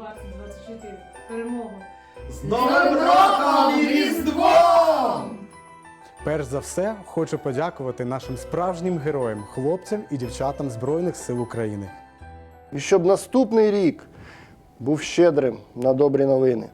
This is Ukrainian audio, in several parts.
2024. Перемогу! З Новим роком і Різдвом! Перш за все, хочу подякувати нашим справжнім героям, хлопцям і дівчатам Збройних сил України. І щоб наступний рік був щедрим на добрі новини.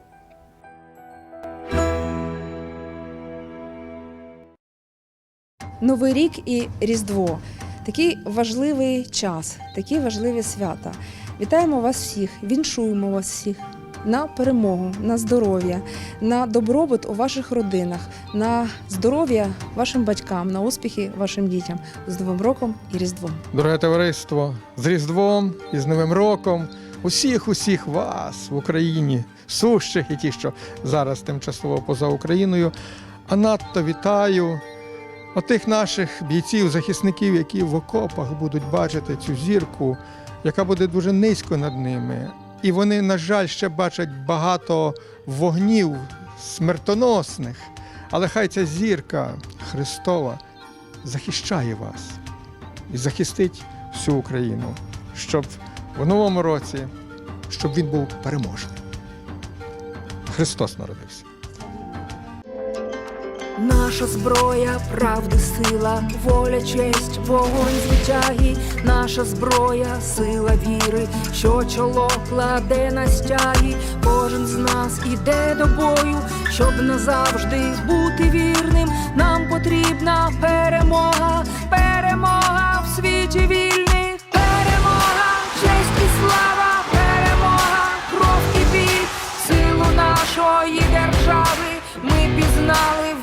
Новий рік і Різдво. Такий важливий час, такі важливі свята. Вітаємо вас всіх, віншуємо вас всіх на перемогу, на здоров'я, на добробут у ваших родинах, на здоров'я вашим батькам, на успіхи вашим дітям з Новим роком і Різдвом. Дороге товариство, з Різдвом і з Новим роком. Усіх, усіх вас в Україні, сущих і ті, що зараз тимчасово поза Україною. А надто вітаю отих наших бійців, захисників, які в окопах будуть бачити цю зірку, яка буде дуже низько над ними. І вони, на жаль, ще бачать багато вогнів смертоносних. Але хай ця зірка Христова захищає вас і захистить всю Україну, щоб в новому році, щоб він був переможним. Христос народився. Наша зброя, правди, сила, воля, честь, вогонь звитяги, наша зброя, сила віри, що чоло кладе на стяги, кожен з нас іде до бою, щоб назавжди бути вірним. Нам потрібна перемога, перемога в світі вільних, перемога, честь і слава, перемога, кров і біль, силу нашої держави ми пізнали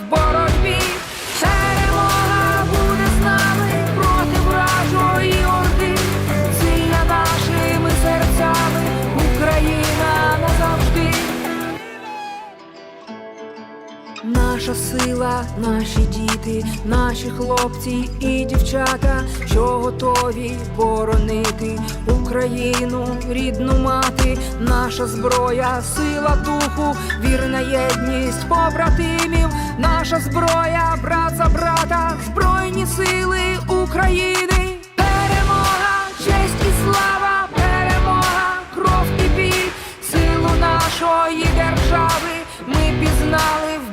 наші діти, наші хлопці і дівчата, що готові боронити Україну, рідну мати, наша зброя, сила духу, вірна єдність побратимів, наша зброя, брат за брата, збройні сили України, перемога, честь і слава, перемога, кров і біль, силу нашої держави ми пізнали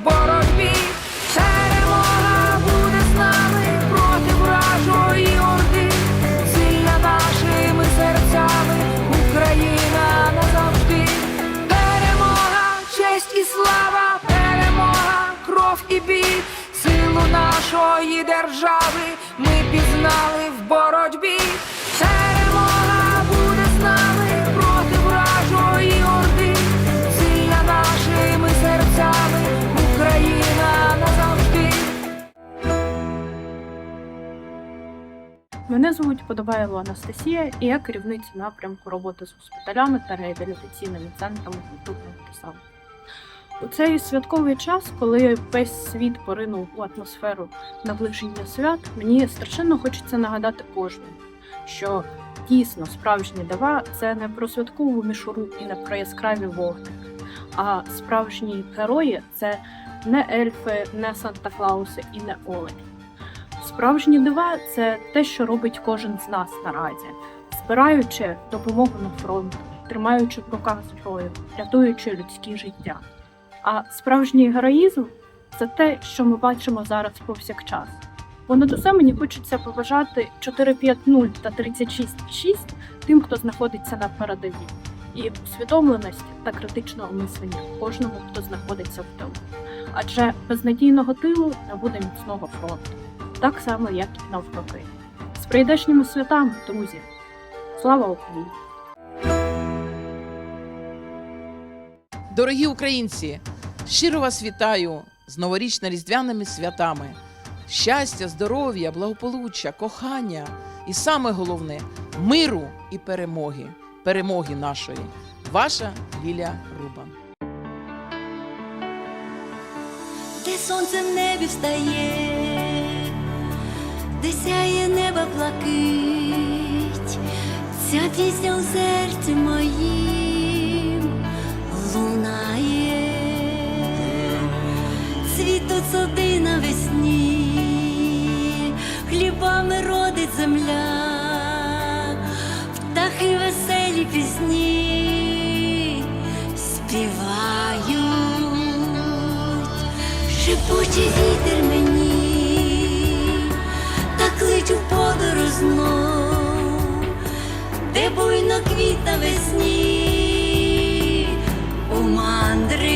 нашої держави ми пізнали в боротьбі. Перемога буде з нами проти вражої орди, сильна нашими серцями, Україна назавжди. Мене звуть Подобаєва Анастасія, і я керівниця напрямку роботи з госпіталями та реабілітаційними центрами культурного писав. У цей святковий час, коли весь світ поринув у атмосферу наближення свят, мені страшенно хочеться нагадати кожному, що дійсно справжні дива це не про святкову мішуру і не про яскраві вогники, а справжні герої це не ельфи, не Санта-Клауси і не Олені. Справжні дива це те, що робить кожен з нас наразі, збираючи допомогу на фронт, тримаючи в руках зброю, рятуючи людські життя. А справжній героїзм це те, що ми бачимо зараз повсякчас. Понад усе мені хочеться побажати 450 та 36,6 тим, хто знаходиться на передовій, і усвідомленості та критичного мислення кожному, хто знаходиться в тилу. Адже без надійного тилу не буде міцного фронту так само, як і навпаки. З прийдешніми святами, друзі! Слава Україні! Дорогі українці, щиро вас вітаю з новорічно-різдвяними святами. Щастя, здоров'я, благополуччя, кохання і саме головне миру і перемоги, перемоги нашої. Ваша Ліля Рубан. де сонце в небі встає, де сяє неба блакить, ця пісня у серці моїм сади навесні, хлібами родить земля, птахи веселі пісні співають, шепучий вітер мені, та кличу подорож знов, де буйно квіта весні у мандри.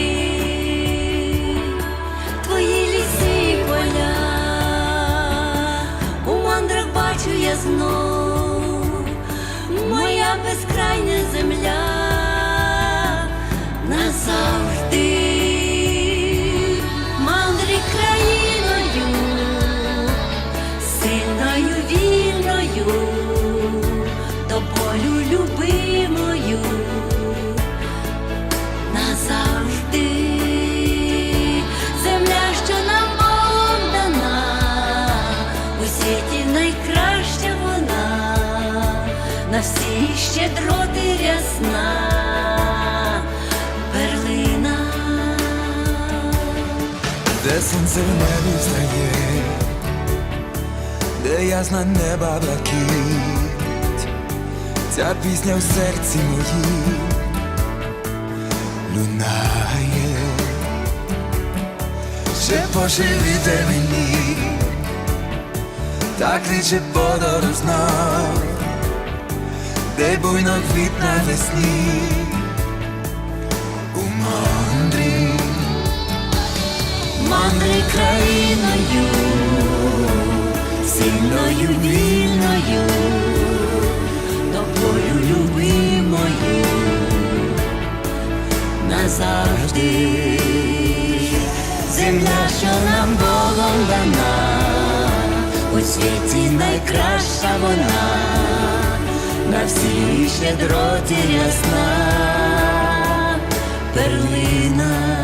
Знов, моя безкрайня земля назавжди. Ясна неба блакить, ця пісня в серці моїй. Лунає, шепоче вітер мені, так кличе подорож знов, де буйно квітна весні. У мандрі. Мандри країною, сильною вільною, тобою любимою, назавжди. Земля, що нам Богом дана, у світі найкраща вона, на всій щедроті рясна перлина.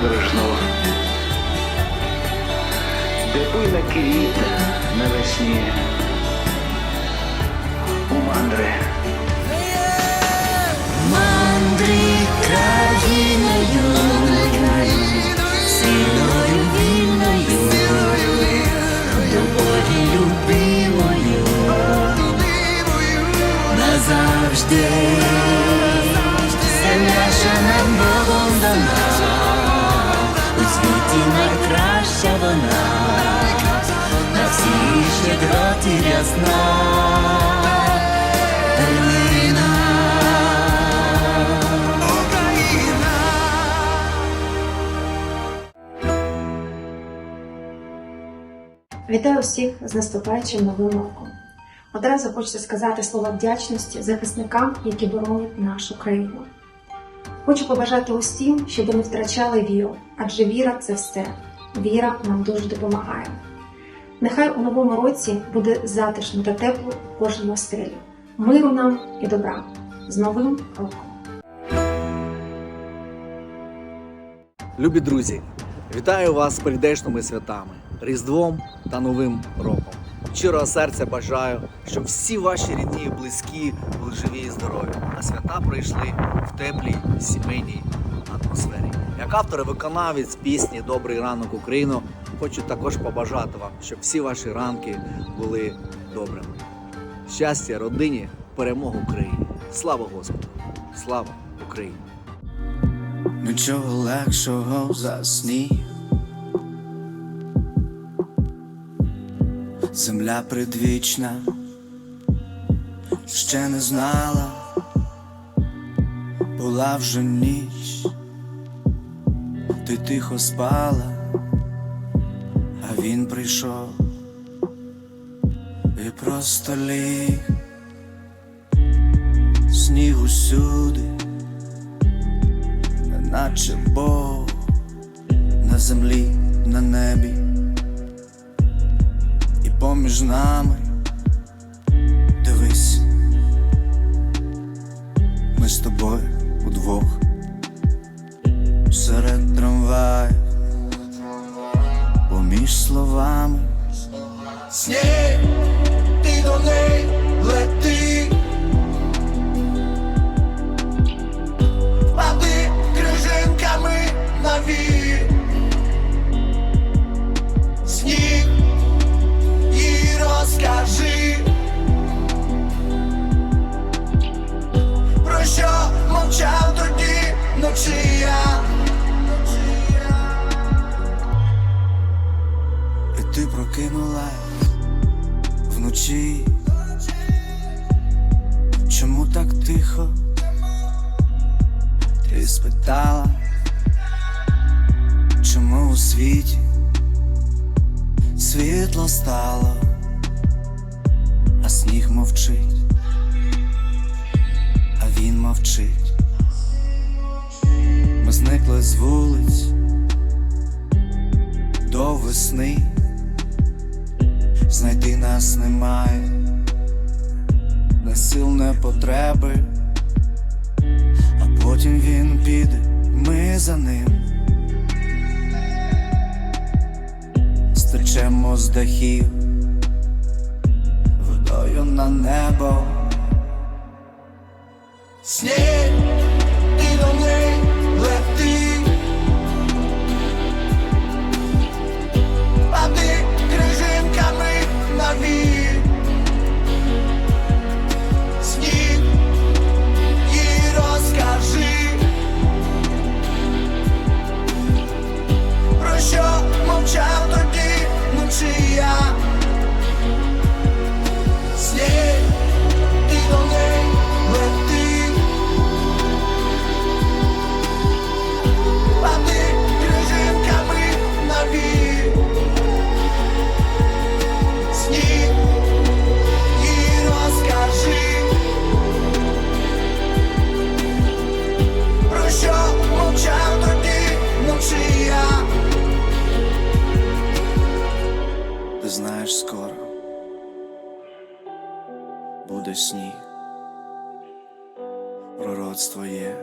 Кличе в подорож де буйна квіта навесні. У мандри. Мандри країною, сильною вільною, тобою любимою, назавжди. Щедроті Вітаю всіх з наступаючим новим роком. Одразу хочеться сказати слова вдячності захисникам, які боронять нашу країну. Хочу побажати усім, щоб не втрачали віру, адже віра це все. Віра нам дуже допомагає. Нехай у новому році буде затишно та тепло в кожному оселі. Миру нам і добра. З Новим роком! Любі друзі, вітаю вас з прийдешними святами, Різдвом та Новим роком. Щирого серця бажаю, щоб всі ваші рідні і близькі були живі і здорові, а свята пройшли в теплій сімейній атмосфері. Як автор і виконавець пісні Добрий ранок Україно, хочу також побажати вам, щоб всі ваші ранки були добрими. Щастя, родині, перемогу Україні! Слава Господу! Слава Україні! Нічого легшого за сніг Земля предвічна ще не знала, була вже ніч, ти тихо спала, він прийшов і просто ліг. Сніг усюди наче Бог на землі, на небі, і поміж нами дивись, тихо? Ти спитала, чому у світі світло стало, а сніг мовчить, а він мовчить. Ми зникли з вулиць до весни, знайти нас немає, не сил, не потреби, потім він піде, ми за ним. Стечемо з дахів водою на небо. Сніг буде сніг Пророцтво є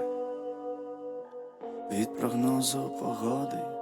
від прогнозу погоди